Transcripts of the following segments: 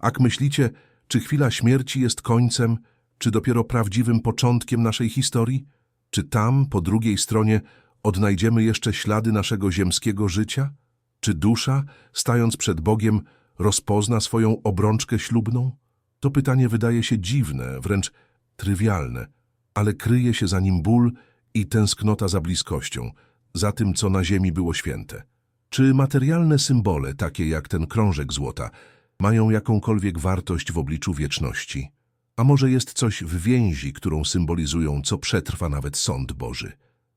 Ak myślicie, czy chwila śmierci jest końcem, czy dopiero prawdziwym początkiem naszej historii? Czy tam, po drugiej stronie, odnajdziemy jeszcze ślady naszego ziemskiego życia? Czy dusza, stając przed Bogiem, rozpozna swoją obrączkę ślubną? To pytanie wydaje się dziwne, wręcz trywialne, ale kryje się za nim ból i tęsknota za bliskością, za tym, co na ziemi było święte. Czy materialne symbole, takie jak ten krążek złota, mają jakąkolwiek wartość w obliczu wieczności? A może jest coś w więzi, którą symbolizują, co przetrwa nawet sąd Boży?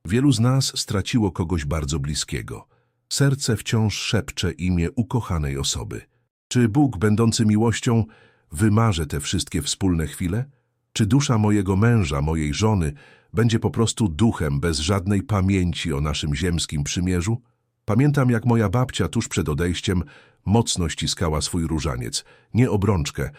Wielu z nas straciło kogoś bardzo bliskiego. Serce wciąż szepcze imię ukochanej osoby. Czy Bóg, będący miłością, wymarze te wszystkie wspólne chwile? Czy dusza mojego męża, mojej żony, będzie po prostu duchem bez żadnej pamięci o naszym ziemskim przymierzu? Pamiętam, jak moja babcia tuż przed odejściem mocno ściskała swój różaniec, nie obrączkę,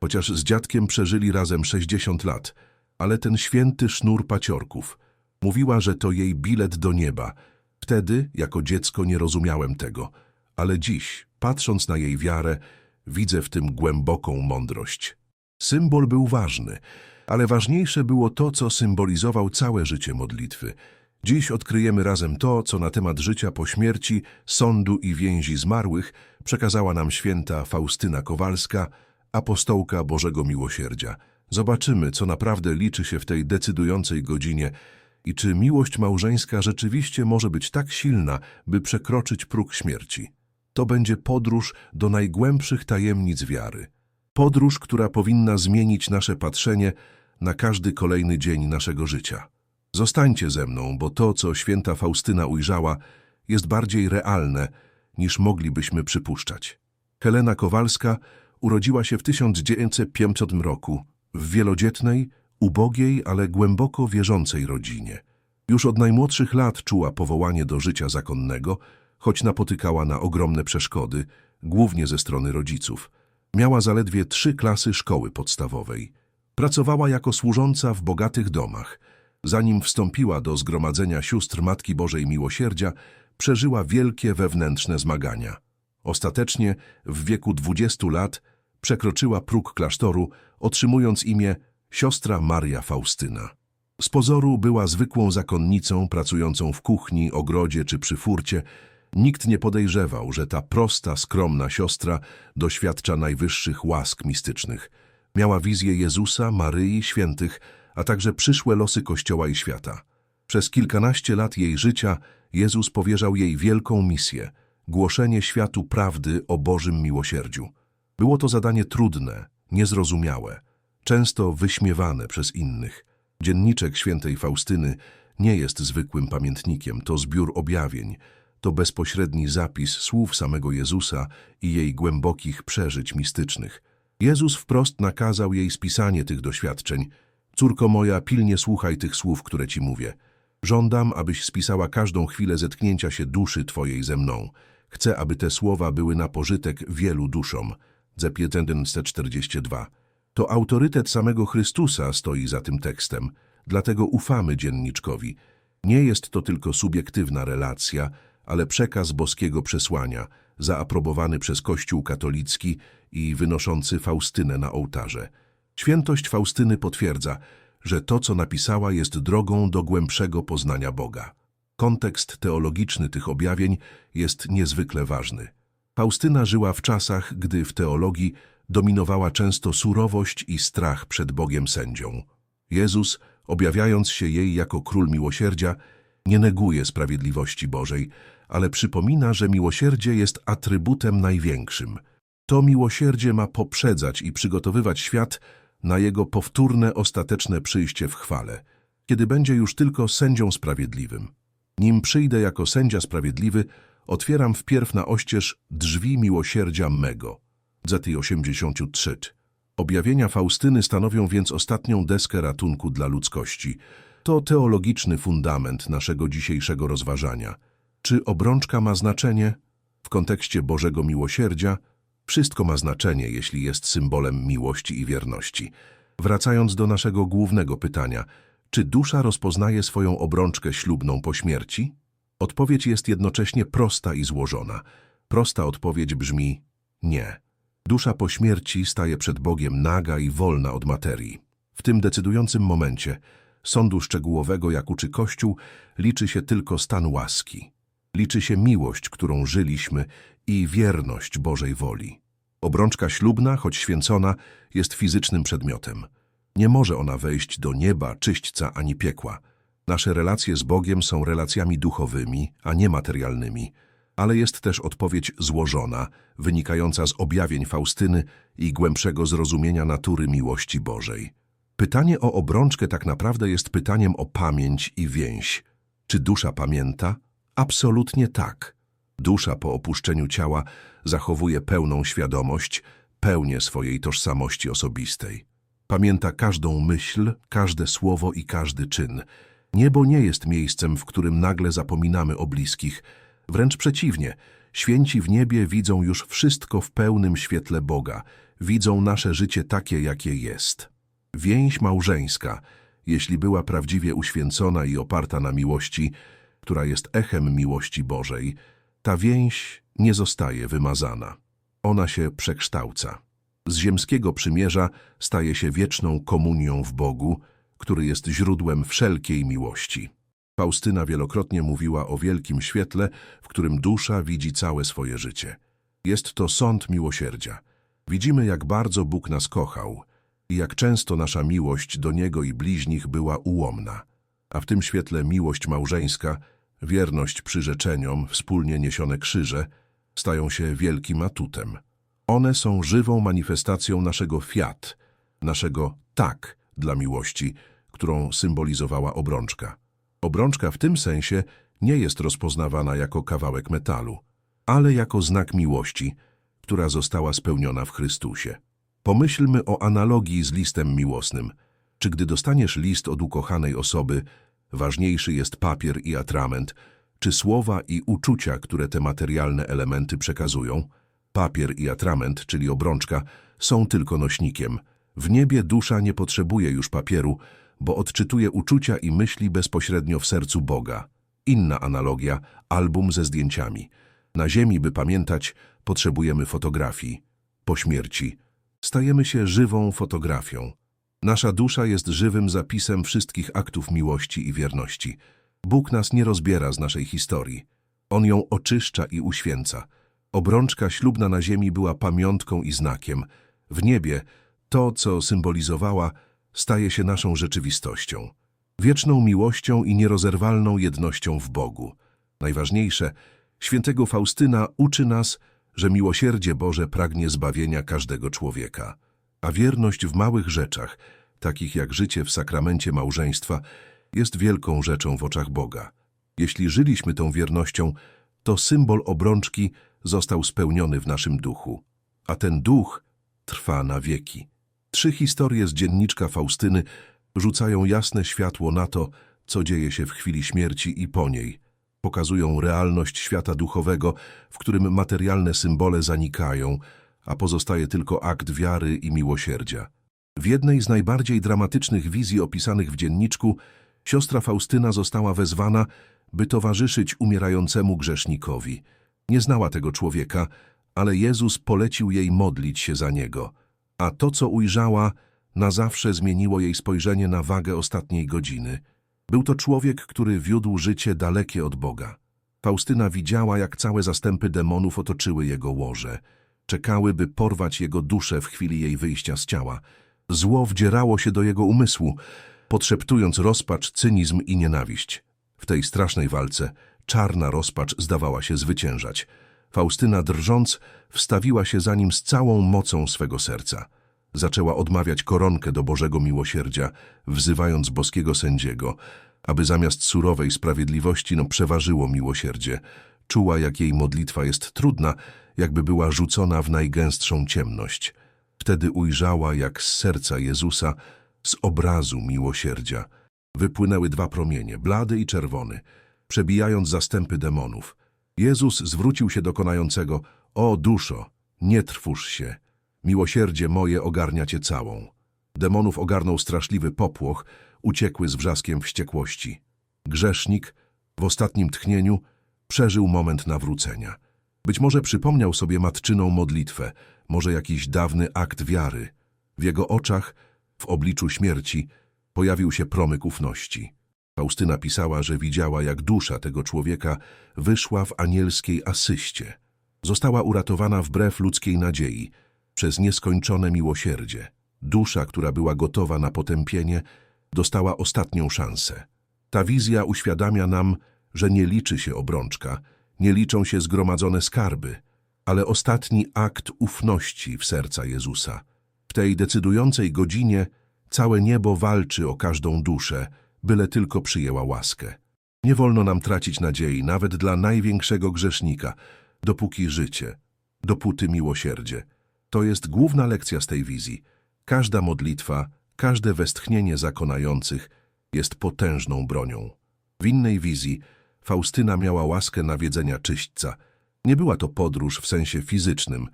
chociaż z dziadkiem przeżyli razem 60 lat, ale ten święty sznur paciorków. Mówiła, że to jej bilet do nieba. Wtedy, jako dziecko, nie rozumiałem tego, ale dziś, patrząc na jej wiarę, widzę w tym głęboką mądrość. Symbol był ważny, ale ważniejsze było to, co symbolizował całe życie modlitwy. Dziś odkryjemy razem to, co na temat życia po śmierci, sądu i więzi zmarłych przekazała nam święta Faustyna Kowalska, apostołka Bożego Miłosierdzia. Zobaczymy, co naprawdę liczy się w tej decydującej godzinie i czy miłość małżeńska rzeczywiście może być tak silna, by przekroczyć próg śmierci. To będzie podróż do najgłębszych tajemnic wiary. Podróż, która powinna zmienić nasze patrzenie na każdy kolejny dzień naszego życia. Zostańcie ze mną, bo to, co święta Faustyna ujrzała, jest bardziej realne, niż moglibyśmy przypuszczać. Helena Kowalska urodziła się w 1905 roku w wielodzietnej, ubogiej, ale głęboko wierzącej rodzinie. Już od najmłodszych lat czuła powołanie do życia zakonnego, choć napotykała na ogromne przeszkody, głównie ze strony rodziców. Miała zaledwie trzy klasy szkoły podstawowej. Pracowała jako służąca w bogatych domach. Zanim wstąpiła do zgromadzenia sióstr Matki Bożej Miłosierdzia, przeżyła wielkie wewnętrzne zmagania. Ostatecznie, w wieku 20 lat, przekroczyła próg klasztoru, otrzymując imię siostra Maria Faustyna. Z pozoru była zwykłą zakonnicą pracującą w kuchni, ogrodzie czy przy furcie. Nikt nie podejrzewał, że ta prosta, skromna siostra doświadcza najwyższych łask mistycznych. Miała wizję Jezusa, Maryi, świętych, a także przyszłe losy Kościoła i świata. Przez kilkanaście lat jej życia Jezus powierzał jej wielką misję – głoszenie światu prawdy o Bożym miłosierdziu. Było to zadanie trudne, niezrozumiałe, często wyśmiewane przez innych. Dzienniczek świętej Faustyny nie jest zwykłym pamiętnikiem, to zbiór objawień, to bezpośredni zapis słów samego Jezusa i jej głębokich przeżyć mistycznych. Jezus wprost nakazał jej spisanie tych doświadczeń. Córko moja, pilnie słuchaj tych słów, które ci mówię. Żądam, abyś spisała każdą chwilę zetknięcia się duszy twojej ze mną. Chcę, aby te słowa były na pożytek wielu duszom. Zep 142. To autorytet samego Chrystusa stoi za tym tekstem, dlatego ufamy dzienniczkowi. Nie jest to tylko subiektywna relacja, ale przekaz boskiego przesłania, zaaprobowany przez Kościół katolicki i wynoszący Faustynę na ołtarze. Świętość Faustyny potwierdza, że to, co napisała, jest drogą do głębszego poznania Boga. Kontekst teologiczny tych objawień jest niezwykle ważny. Faustyna żyła w czasach, gdy w teologii dominowała często surowość i strach przed Bogiem sędzią. Jezus, objawiając się jej jako król miłosierdzia, nie neguje sprawiedliwości Bożej, ale przypomina, że miłosierdzie jest atrybutem największym. To miłosierdzie ma poprzedzać i przygotowywać świat na jego powtórne, ostateczne przyjście w chwale, kiedy będzie już tylko sędzią sprawiedliwym. Nim przyjdę jako sędzia sprawiedliwy, otwieram wpierw na oścież drzwi miłosierdzia mego. Zety 83. Objawienia Faustyny stanowią więc ostatnią deskę ratunku dla ludzkości. To teologiczny fundament naszego dzisiejszego rozważania. Czy obrączka ma znaczenie? W kontekście Bożego Miłosierdzia wszystko ma znaczenie, jeśli jest symbolem miłości i wierności. Wracając do naszego głównego pytania, czy dusza rozpoznaje swoją obrączkę ślubną po śmierci? Odpowiedź jest jednocześnie prosta i złożona. Prosta odpowiedź brzmi nie. Dusza po śmierci staje przed Bogiem naga i wolna od materii. W tym decydującym momencie sądu szczegółowego, jak uczy Kościół, liczy się tylko stan łaski. Liczy się miłość, którą żyliśmy i wierność Bożej woli. Obrączka ślubna, choć święcona, jest fizycznym przedmiotem. Nie może ona wejść do nieba, czyśćca ani piekła. Nasze relacje z Bogiem są relacjami duchowymi, a nie materialnymi, ale jest też odpowiedź złożona, wynikająca z objawień Faustyny i głębszego zrozumienia natury miłości Bożej. Pytanie o obrączkę tak naprawdę jest pytaniem o pamięć i więź. Czy dusza pamięta? Absolutnie tak. Dusza po opuszczeniu ciała zachowuje pełną świadomość, pełnię swojej tożsamości osobistej. Pamięta każdą myśl, każde słowo i każdy czyn. Niebo nie jest miejscem, w którym nagle zapominamy o bliskich. Wręcz przeciwnie, święci w niebie widzą już wszystko w pełnym świetle Boga, widzą nasze życie takie, jakie jest. Więź małżeńska, jeśli była prawdziwie uświęcona i oparta na miłości, która jest echem miłości Bożej, ta więź nie zostaje wymazana. Ona się przekształca. Z ziemskiego przymierza staje się wieczną komunią w Bogu, który jest źródłem wszelkiej miłości. Faustyna wielokrotnie mówiła o wielkim świetle, w którym dusza widzi całe swoje życie. Jest to sąd miłosierdzia. Widzimy, jak bardzo Bóg nas kochał i jak często nasza miłość do Niego i bliźnich była ułomna. A w tym świetle miłość małżeńska, wierność przyrzeczeniom, wspólnie niesione krzyże, stają się wielkim atutem. One są żywą manifestacją naszego fiat, naszego tak dla miłości, którą symbolizowała obrączka. Obrączka w tym sensie nie jest rozpoznawana jako kawałek metalu, ale jako znak miłości, która została spełniona w Chrystusie. Pomyślmy o analogii z listem miłosnym. Czy gdy dostaniesz list od ukochanej osoby, ważniejszy jest papier i atrament, czy słowa i uczucia, które te materialne elementy przekazują? Papier i atrament, czyli obrączka, są tylko nośnikiem. W niebie dusza nie potrzebuje już papieru, bo odczytuje uczucia i myśli bezpośrednio w sercu Boga. Inna analogia, album ze zdjęciami. Na ziemi, by pamiętać, potrzebujemy fotografii. Po śmierci stajemy się żywą fotografią. Nasza dusza jest żywym zapisem wszystkich aktów miłości i wierności. Bóg nas nie rozbiera z naszej historii. On ją oczyszcza i uświęca. Obrączka ślubna na ziemi była pamiątką i znakiem. W niebie to, co symbolizowała, staje się naszą rzeczywistością. Wieczną miłością i nierozerwalną jednością w Bogu. Najważniejsze, świętego Faustyna uczy nas, że miłosierdzie Boże pragnie zbawienia każdego człowieka. A wierność w małych rzeczach, takich jak życie w sakramencie małżeństwa, jest wielką rzeczą w oczach Boga. Jeśli żyliśmy tą wiernością, to symbol obrączki został spełniony w naszym duchu, a ten duch trwa na wieki. Trzy historie z dzienniczka Faustyny rzucają jasne światło na to, co dzieje się w chwili śmierci i po niej. Pokazują realność świata duchowego, w którym materialne symbole zanikają, a pozostaje tylko akt wiary i miłosierdzia. W jednej z najbardziej dramatycznych wizji opisanych w dzienniczku siostra Faustyna została wezwana, by towarzyszyć umierającemu grzesznikowi. Nie znała tego człowieka, ale Jezus polecił jej modlić się za niego. A to, co ujrzała, na zawsze zmieniło jej spojrzenie na wagę ostatniej godziny. Był to człowiek, który wiódł życie dalekie od Boga. Faustyna widziała, jak całe zastępy demonów otoczyły jego łoże. Czekały, by porwać jego duszę w chwili jej wyjścia z ciała. Zło wdzierało się do jego umysłu, podszeptując rozpacz, cynizm i nienawiść. W tej strasznej walce czarna rozpacz zdawała się zwyciężać. Faustyna drżąc wstawiła się za nim z całą mocą swego serca. Zaczęła odmawiać koronkę do Bożego miłosierdzia, wzywając boskiego sędziego, aby zamiast surowej sprawiedliwości no przeważyło miłosierdzie. Czuła, jak jej modlitwa jest trudna, jakby była rzucona w najgęstszą ciemność. Wtedy ujrzała, jak z serca Jezusa, z obrazu miłosierdzia, wypłynęły dwa promienie, blady i czerwony, przebijając zastępy demonów. Jezus zwrócił się do konającego, o duszo, nie trwóż się, miłosierdzie moje ogarnia cię całą. Demonów ogarnął straszliwy popłoch, uciekły z wrzaskiem wściekłości. Grzesznik, w ostatnim tchnieniu, przeżył moment nawrócenia. Być może przypomniał sobie matczyną modlitwę, może jakiś dawny akt wiary. W jego oczach, w obliczu śmierci, pojawił się promyk ufności. Faustyna pisała, że widziała, jak dusza tego człowieka wyszła w anielskiej asyście. Została uratowana wbrew ludzkiej nadziei, przez nieskończone miłosierdzie. Dusza, która była gotowa na potępienie, dostała ostatnią szansę. Ta wizja uświadamia nam, że nie liczy się obrączka, nie liczą się zgromadzone skarby, ale ostatni akt ufności w serca Jezusa. W tej decydującej godzinie całe niebo walczy o każdą duszę, byle tylko przyjęła łaskę. Nie wolno nam tracić nadziei, nawet dla największego grzesznika, dopóki życie, dopóty miłosierdzie. To jest główna lekcja z tej wizji. Każda modlitwa, każde westchnienie zakonających jest potężną bronią. W innej wizji Faustyna miała łaskę nawiedzenia czyśćca. Nie była to podróż w sensie fizycznym,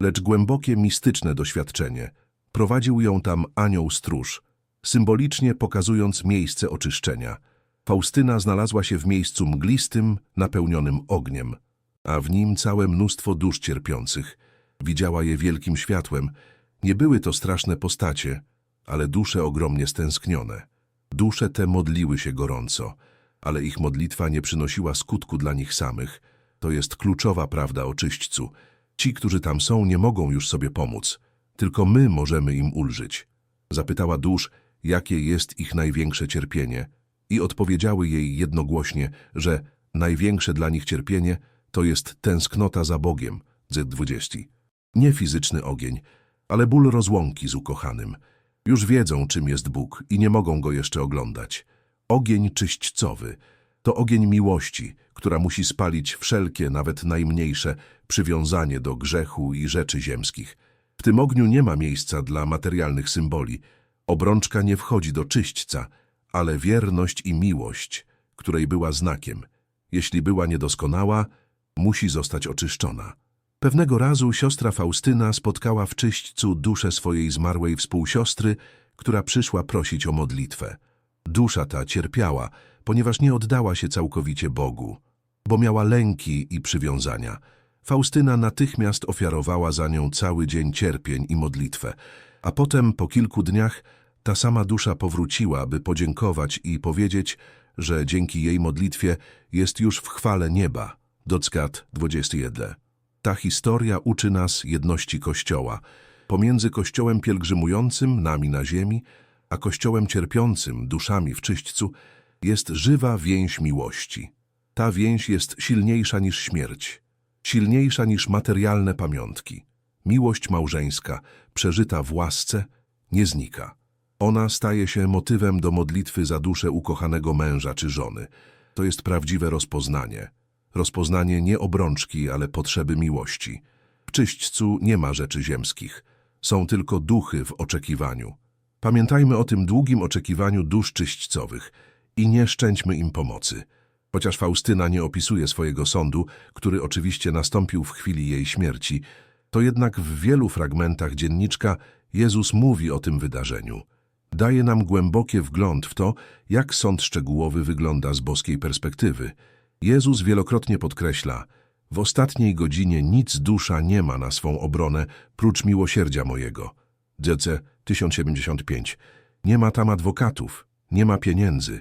lecz głębokie mistyczne doświadczenie. Prowadził ją tam anioł stróż, symbolicznie pokazując miejsce oczyszczenia. Faustyna znalazła się w miejscu mglistym, napełnionym ogniem, a w nim całe mnóstwo dusz cierpiących. Widziała je wielkim światłem. Nie były to straszne postacie, ale dusze ogromnie stęsknione. Dusze te modliły się gorąco, ale ich modlitwa nie przynosiła skutku dla nich samych. To jest kluczowa prawda o czyśćcu. Ci, którzy tam są, nie mogą już sobie pomóc. Tylko my możemy im ulżyć. Zapytała dusz, jakie jest ich największe cierpienie i odpowiedziały jej jednogłośnie, że największe dla nich cierpienie to jest tęsknota za Bogiem, Z20. Nie fizyczny ogień, ale ból rozłąki z ukochanym. Już wiedzą, czym jest Bóg i nie mogą go jeszcze oglądać. Ogień czyśćcowy to ogień miłości, która musi spalić wszelkie, nawet najmniejsze, przywiązanie do grzechu i rzeczy ziemskich. W tym ogniu nie ma miejsca dla materialnych symboli. Obrączka nie wchodzi do czyśćca, ale wierność i miłość, której była znakiem. Jeśli była niedoskonała, musi zostać oczyszczona. Pewnego razu siostra Faustyna spotkała w czyśćcu duszę swojej zmarłej współsiostry, która przyszła prosić o modlitwę. Dusza ta cierpiała, ponieważ nie oddała się całkowicie Bogu, bo miała lęki i przywiązania. Faustyna natychmiast ofiarowała za nią cały dzień cierpień i modlitwę, a potem, po kilku dniach, ta sama dusza powróciła, by podziękować i powiedzieć, że dzięki jej modlitwie jest już w chwale nieba. Dockat 21. Ta historia uczy nas jedności Kościoła, pomiędzy Kościołem pielgrzymującym, nami na ziemi, a Kościołem cierpiącym, duszami w czyśćcu, jest żywa więź miłości. Ta więź jest silniejsza niż śmierć, silniejsza niż materialne pamiątki. Miłość małżeńska, przeżyta w łasce, nie znika. Ona staje się motywem do modlitwy za duszę ukochanego męża czy żony. To jest prawdziwe rozpoznanie. Rozpoznanie nie obrączki, ale potrzeby miłości. W czyśćcu nie ma rzeczy ziemskich. Są tylko duchy w oczekiwaniu. Pamiętajmy o tym długim oczekiwaniu dusz czyśćcowych i nie szczęćmy im pomocy. Chociaż Faustyna nie opisuje swojego sądu, który oczywiście nastąpił w chwili jej śmierci, to jednak w wielu fragmentach dzienniczka Jezus mówi o tym wydarzeniu. Daje nam głębokie wgląd w to, jak sąd szczegółowy wygląda z boskiej perspektywy. Jezus wielokrotnie podkreśla, w ostatniej godzinie nic dusza nie ma na swą obronę, prócz miłosierdzia mojego. DC 1075. Nie ma tam adwokatów, nie ma pieniędzy,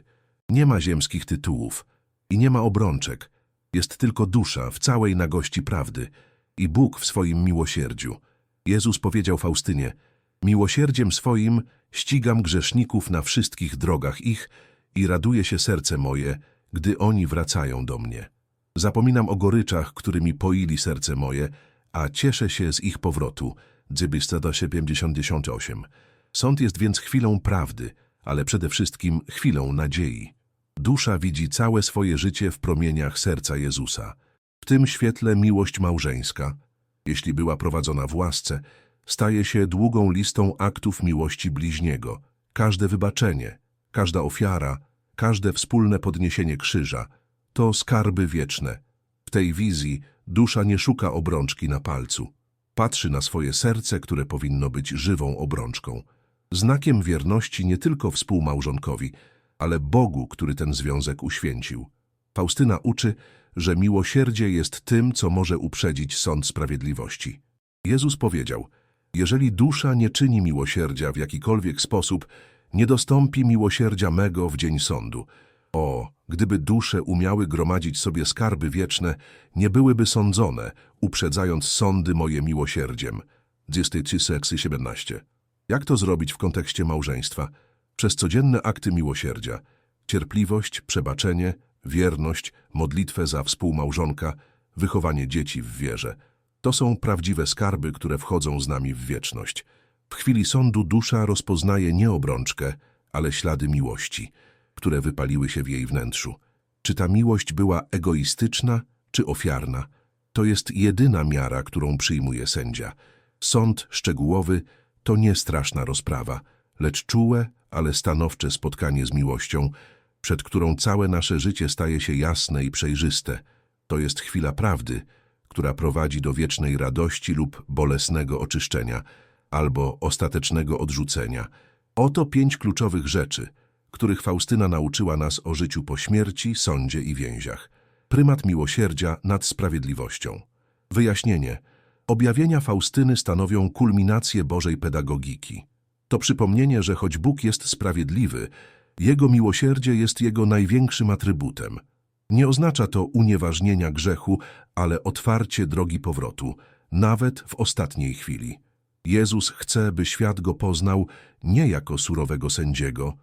nie ma ziemskich tytułów i nie ma obrączek. Jest tylko dusza w całej nagości prawdy i Bóg w swoim miłosierdziu. Jezus powiedział Faustynie, miłosierdziem swoim ścigam grzeszników na wszystkich drogach ich i raduje się serce moje, gdy oni wracają do mnie. Zapominam o goryczach, którymi poili serce moje, a cieszę się z ich powrotu. Dzybista 758. Sąd jest więc chwilą prawdy, ale przede wszystkim chwilą nadziei. Dusza widzi całe swoje życie w promieniach serca Jezusa. W tym świetle miłość małżeńska, jeśli była prowadzona w łasce, staje się długą listą aktów miłości bliźniego. Każde wybaczenie, każda ofiara, każde wspólne podniesienie krzyża to skarby wieczne. W tej wizji dusza nie szuka obrączki na palcu. Patrzy na swoje serce, które powinno być żywą obrączką. Znakiem wierności nie tylko współmałżonkowi, ale Bogu, który ten związek uświęcił. Faustyna uczy, że miłosierdzie jest tym, co może uprzedzić sąd sprawiedliwości. Jezus powiedział, jeżeli dusza nie czyni miłosierdzia w jakikolwiek sposób, nie dostąpi miłosierdzia mego w dzień sądu. O, gdyby dusze umiały gromadzić sobie skarby wieczne, nie byłyby sądzone, uprzedzając sądy moje miłosierdziem. 23:17. Jak to zrobić w kontekście małżeństwa? Przez codzienne akty miłosierdzia. Cierpliwość, przebaczenie, wierność, modlitwę za współmałżonka, wychowanie dzieci w wierze. To są prawdziwe skarby, które wchodzą z nami w wieczność. W chwili sądu dusza rozpoznaje nie obrączkę, ale ślady miłości, które wypaliły się w jej wnętrzu. Czy ta miłość była egoistyczna, czy ofiarna? To jest jedyna miara, którą przyjmuje sędzia. Sąd szczegółowy to nie straszna rozprawa, lecz czułe, ale stanowcze spotkanie z miłością, przed którą całe nasze życie staje się jasne i przejrzyste. To jest chwila prawdy, która prowadzi do wiecznej radości lub bolesnego oczyszczenia, albo ostatecznego odrzucenia. Oto pięć kluczowych rzeczy, których Faustyna nauczyła nas o życiu po śmierci, sądzie i więziach. Prymat miłosierdzia nad sprawiedliwością. Wyjaśnienie. Objawienia Faustyny stanowią kulminację Bożej pedagogiki. To przypomnienie, że choć Bóg jest sprawiedliwy, Jego miłosierdzie jest Jego największym atrybutem. Nie oznacza to unieważnienia grzechu, ale otwarcie drogi powrotu, nawet w ostatniej chwili. Jezus chce, by świat Go poznał nie jako surowego sędziego,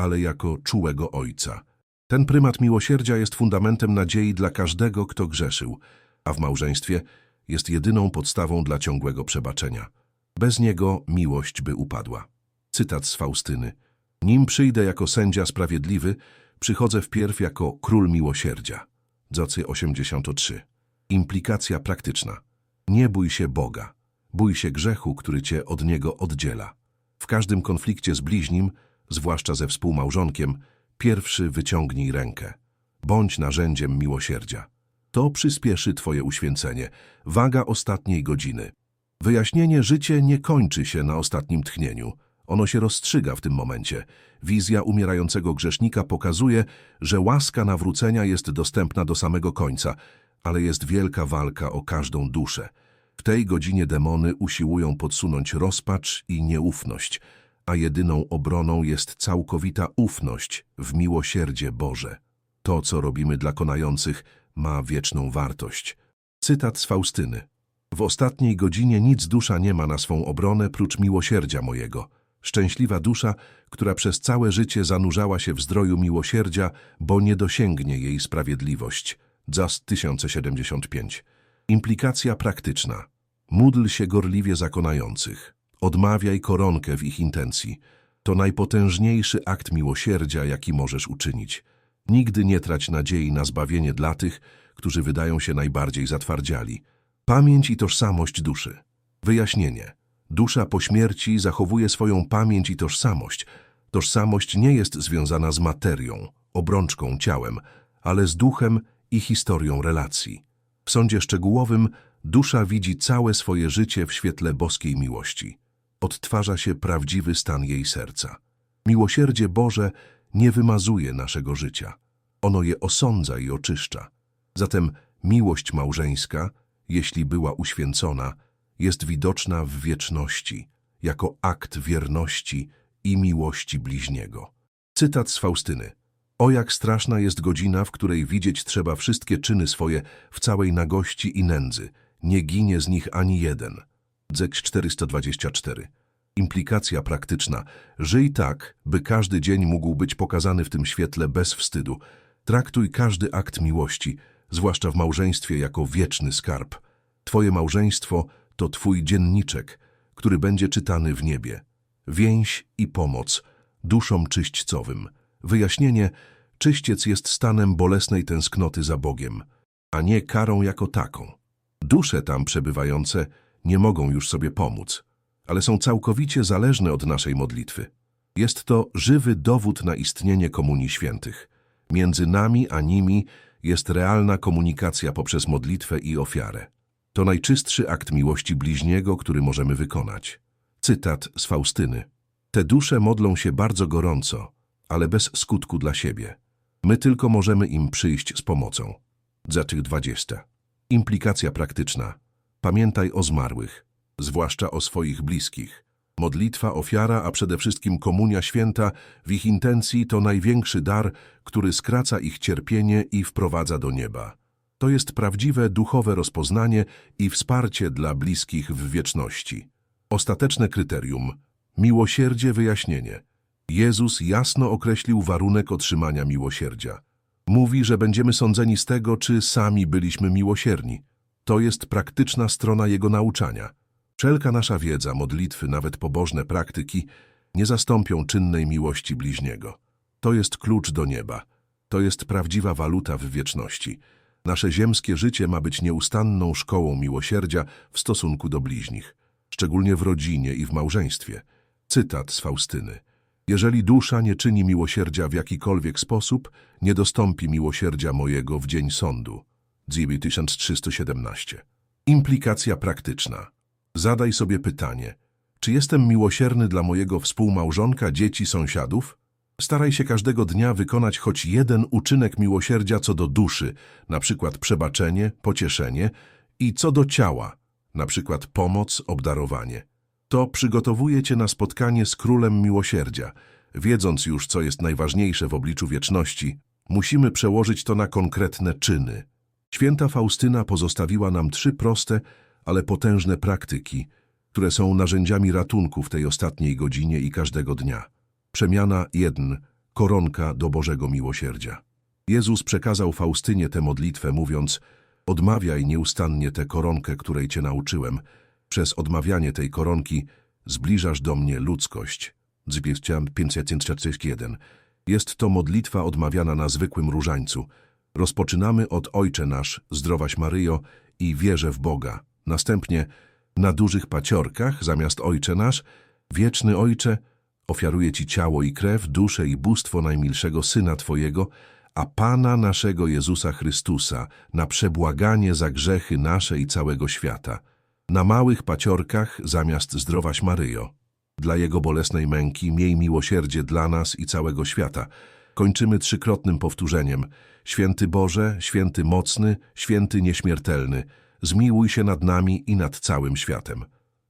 ale jako czułego Ojca. Ten prymat miłosierdzia jest fundamentem nadziei dla każdego, kto grzeszył, a w małżeństwie jest jedyną podstawą dla ciągłego przebaczenia. Bez niego miłość by upadła. Cytat z Faustyny. Nim przyjdę jako sędzia sprawiedliwy, przychodzę wpierw jako król miłosierdzia. Dzocy 83. Implikacja praktyczna. Nie bój się Boga. Bój się grzechu, który cię od Niego oddziela. W każdym konflikcie z bliźnim, zwłaszcza ze współmałżonkiem, pierwszy wyciągnij rękę. Bądź narzędziem miłosierdzia. To przyspieszy Twoje uświęcenie. Waga ostatniej godziny. Wyjaśnienie życie nie kończy się na ostatnim tchnieniu. Ono się rozstrzyga w tym momencie. Wizja umierającego grzesznika pokazuje, że łaska nawrócenia jest dostępna do samego końca, ale jest wielka walka o każdą duszę. W tej godzinie demony usiłują podsunąć rozpacz i nieufność, a jedyną obroną jest całkowita ufność w miłosierdzie Boże. To, co robimy dla konających, ma wieczną wartość. Cytat z Faustyny. W ostatniej godzinie nic dusza nie ma na swą obronę prócz miłosierdzia mojego. Szczęśliwa dusza, która przez całe życie zanurzała się w zdroju miłosierdzia, bo nie dosięgnie jej sprawiedliwość. Zas 1075. Implikacja praktyczna. Módl się gorliwie za konających. Odmawiaj koronkę w ich intencji. To najpotężniejszy akt miłosierdzia, jaki możesz uczynić. Nigdy nie trać nadziei na zbawienie dla tych, którzy wydają się najbardziej zatwardziali. Pamięć i tożsamość duszy. Wyjaśnienie. Dusza po śmierci zachowuje swoją pamięć i tożsamość. Tożsamość nie jest związana z materią, obrączką, ciałem, ale z duchem i historią relacji. W sądzie szczegółowym dusza widzi całe swoje życie w świetle boskiej miłości. Odtwarza się prawdziwy stan jej serca. Miłosierdzie Boże nie wymazuje naszego życia. Ono je osądza i oczyszcza. Zatem miłość małżeńska, jeśli była uświęcona, jest widoczna w wieczności, jako akt wierności i miłości bliźniego. Cytat z Faustyny. O jak straszna jest godzina, w której widzieć trzeba wszystkie czyny swoje w całej nagości i nędzy. Nie ginie z nich ani jeden. Dzek 424. Implikacja praktyczna. Żyj tak, by każdy dzień mógł być pokazany w tym świetle bez wstydu. Traktuj każdy akt miłości, zwłaszcza w małżeństwie, jako wieczny skarb. Twoje małżeństwo to Twój dzienniczek, który będzie czytany w niebie. Więź i pomoc, duszom czyśćcowym. Wyjaśnienie, czyściec jest stanem bolesnej tęsknoty za Bogiem, a nie karą jako taką. Dusze tam przebywające nie mogą już sobie pomóc, ale są całkowicie zależne od naszej modlitwy. Jest to żywy dowód na istnienie Komunii Świętych. Między nami a nimi jest realna komunikacja poprzez modlitwę i ofiarę. To najczystszy akt miłości bliźniego, który możemy wykonać. Cytat z Faustyny. Te dusze modlą się bardzo gorąco, ale bez skutku dla siebie. My tylko możemy im przyjść z pomocą. Zatyk 20. Implikacja praktyczna. Pamiętaj o zmarłych. zwłaszcza o swoich bliskich. Modlitwa, ofiara, a przede wszystkim komunia święta w ich intencji to największy dar, który skraca ich cierpienie i wprowadza do nieba. To jest prawdziwe duchowe rozpoznanie i wsparcie dla bliskich w wieczności. Ostateczne kryterium miłosierdzie wyjaśnienie. Jezus jasno określił warunek otrzymania miłosierdzia. Mówi, że będziemy sądzeni z tego, czy sami byliśmy miłosierni. To jest praktyczna strona Jego nauczania. Wszelka nasza wiedza, modlitwy, nawet pobożne praktyki nie zastąpią czynnej miłości bliźniego. To jest klucz do nieba. To jest prawdziwa waluta w wieczności. Nasze ziemskie życie ma być nieustanną szkołą miłosierdzia w stosunku do bliźnich, szczególnie w rodzinie i w małżeństwie. Cytat z Faustyny. Jeżeli dusza nie czyni miłosierdzia w jakikolwiek sposób, nie dostąpi miłosierdzia mojego w dzień sądu. Dziwi 1317. Implikacja praktyczna. Zadaj sobie pytanie, czy jestem miłosierny dla mojego współmałżonka, dzieci, sąsiadów? Staraj się każdego dnia wykonać choć jeden uczynek miłosierdzia co do duszy, na przykład przebaczenie, pocieszenie i co do ciała, na przykład pomoc, obdarowanie. To przygotowuje cię na spotkanie z Królem Miłosierdzia. Wiedząc już, co jest najważniejsze w obliczu wieczności, musimy przełożyć to na konkretne czyny. Święta Faustyna pozostawiła nam trzy proste, ale potężne praktyki, które są narzędziami ratunku w tej ostatniej godzinie i każdego dnia. Przemiana 1. Koronka do Bożego Miłosierdzia. Jezus przekazał Faustynie tę modlitwę, mówiąc Odmawiaj nieustannie tę koronkę, której cię nauczyłem. Przez odmawianie tej koronki zbliżasz do mnie ludzkość. Zbiercia 541. Jest to modlitwa odmawiana na zwykłym różańcu. Rozpoczynamy od Ojcze nasz, zdrowaś Maryjo i wierzę w Boga. Następnie na dużych paciorkach zamiast Ojcze nasz, wieczny Ojcze, ofiaruję Ci ciało i krew, duszę i bóstwo najmilszego Syna Twojego, a Pana naszego Jezusa Chrystusa, na przebłaganie za grzechy nasze i całego świata. Na małych paciorkach zamiast zdrowaś Maryjo. Dla Jego bolesnej męki miej miłosierdzie dla nas i całego świata. Kończymy trzykrotnym powtórzeniem. Święty Boże, święty mocny, święty nieśmiertelny, zmiłuj się nad nami i nad całym światem.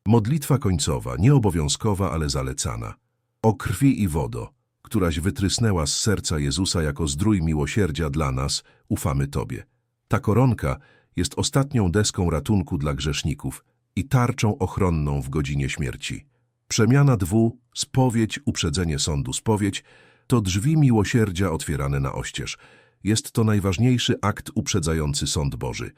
Modlitwa końcowa, nieobowiązkowa, ale zalecana. O krwi i wodo, któraś wytrysnęła z serca Jezusa jako zdrój miłosierdzia dla nas, ufamy Tobie. Ta koronka jest ostatnią deską ratunku dla grzeszników i tarczą ochronną w godzinie śmierci. Przemiana dwu, spowiedź, uprzedzenie sądu, spowiedź, to drzwi miłosierdzia otwierane na oścież. Jest to najważniejszy akt uprzedzający sąd Boży.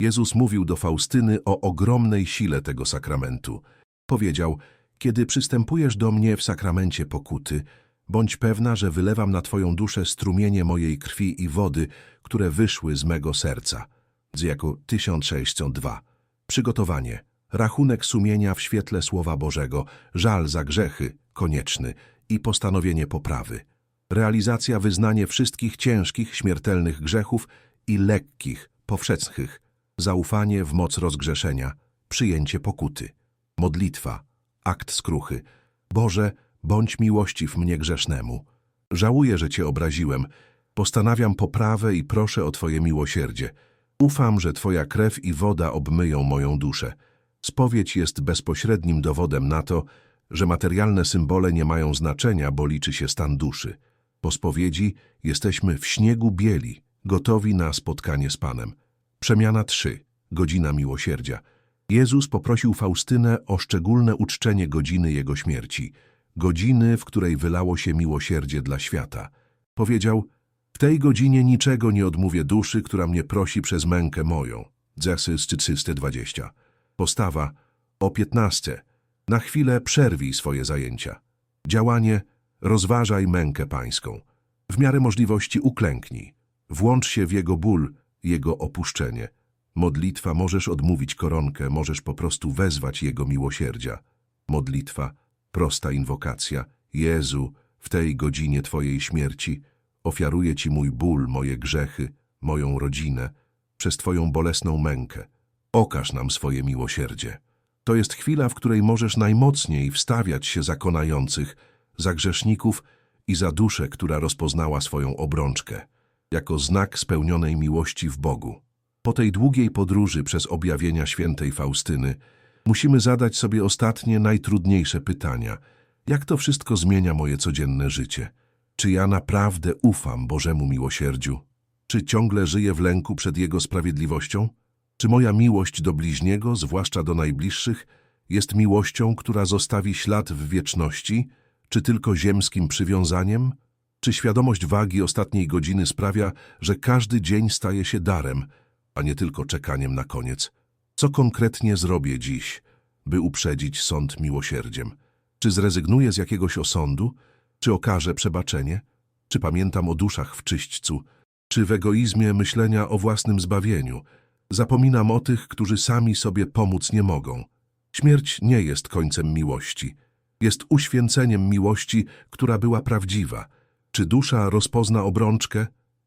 Jezus mówił do Faustyny o ogromnej sile tego sakramentu. Powiedział, kiedy przystępujesz do mnie w sakramencie pokuty, bądź pewna, że wylewam na twoją duszę strumienie mojej krwi i wody, które wyszły z mego serca. Z jako 1602. Przygotowanie. Rachunek sumienia w świetle Słowa Bożego, żal za grzechy, konieczny i postanowienie poprawy. Realizacja wyznanie wszystkich ciężkich, śmiertelnych grzechów i lekkich, powszechnych. Zaufanie w moc rozgrzeszenia, przyjęcie pokuty. Modlitwa, akt skruchy. Boże, bądź miłościw mnie grzesznemu. Żałuję, że Cię obraziłem. Postanawiam poprawę i proszę o Twoje miłosierdzie. Ufam, że Twoja krew i woda obmyją moją duszę. Spowiedź jest bezpośrednim dowodem na to, że materialne symbole nie mają znaczenia, bo liczy się stan duszy. Po spowiedzi jesteśmy w śniegu bieli, gotowi na spotkanie z Panem. Przemiana 3. Godzina miłosierdzia. Jezus poprosił Faustynę o szczególne uczczenie godziny Jego śmierci, godziny, w której wylało się miłosierdzie dla świata. Powiedział, w tej godzinie niczego nie odmówię duszy, która mnie prosi przez mękę moją. Zesys 320. Postawa o 15. Na chwilę przerwij swoje zajęcia. Działanie rozważaj mękę pańską. W miarę możliwości uklęknij. Włącz się w jego ból, jego opuszczenie. Modlitwa możesz odmówić koronkę, możesz po prostu wezwać jego miłosierdzia. Modlitwa, prosta inwokacja. Jezu, w tej godzinie Twojej śmierci ofiaruję Ci mój ból, moje grzechy, moją rodzinę, przez Twoją bolesną mękę. Okaż nam swoje miłosierdzie. To jest chwila, w której możesz najmocniej wstawiać się za konających, za grzeszników i za duszę, która rozpoznała swoją obrączkę, jako znak spełnionej miłości w Bogu. Po tej długiej podróży przez objawienia świętej Faustyny Musimy zadać sobie ostatnie, najtrudniejsze pytania. Jak to wszystko zmienia moje codzienne życie? Czy ja naprawdę ufam Bożemu miłosierdziu? Czy ciągle żyję w lęku przed Jego sprawiedliwością? Czy moja miłość do bliźniego, zwłaszcza do najbliższych, jest miłością, która zostawi ślad w wieczności, czy tylko ziemskim przywiązaniem? Czy świadomość wagi ostatniej godziny sprawia, że każdy dzień staje się darem, a nie tylko czekaniem na koniec? Co konkretnie zrobię dziś, by uprzedzić sąd miłosierdziem? Czy zrezygnuję z jakiegoś osądu? Czy okażę przebaczenie? Czy pamiętam o duszach w czyśćcu? Czy w egoizmie myślenia o własnym zbawieniu? Zapominam o tych, którzy sami sobie pomóc nie mogą. Śmierć nie jest końcem miłości. Jest uświęceniem miłości, która była prawdziwa. Czy dusza rozpozna obrączkę?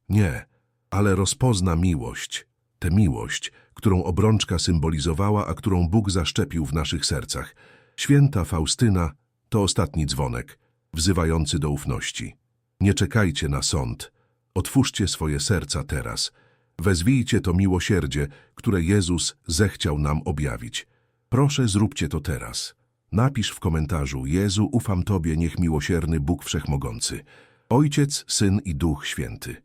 Nie, ale rozpozna miłość. Tę miłość, którą obrączka symbolizowała, a którą Bóg zaszczepił w naszych sercach. Święta Faustyna to ostatni dzwonek, wzywający do ufności. Nie czekajcie na sąd. Otwórzcie swoje serca teraz. Wezwijcie to miłosierdzie, które Jezus zechciał nam objawić. Proszę, zróbcie to teraz. Napisz w komentarzu: Jezu, ufam Tobie, niech miłosierny Bóg Wszechmogący, Ojciec, Syn i Duch Święty,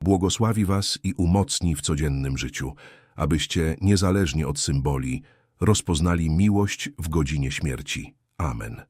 błogosławi Was i umocni w codziennym życiu, abyście, niezależnie od symboli, rozpoznali miłość w godzinie śmierci. Amen.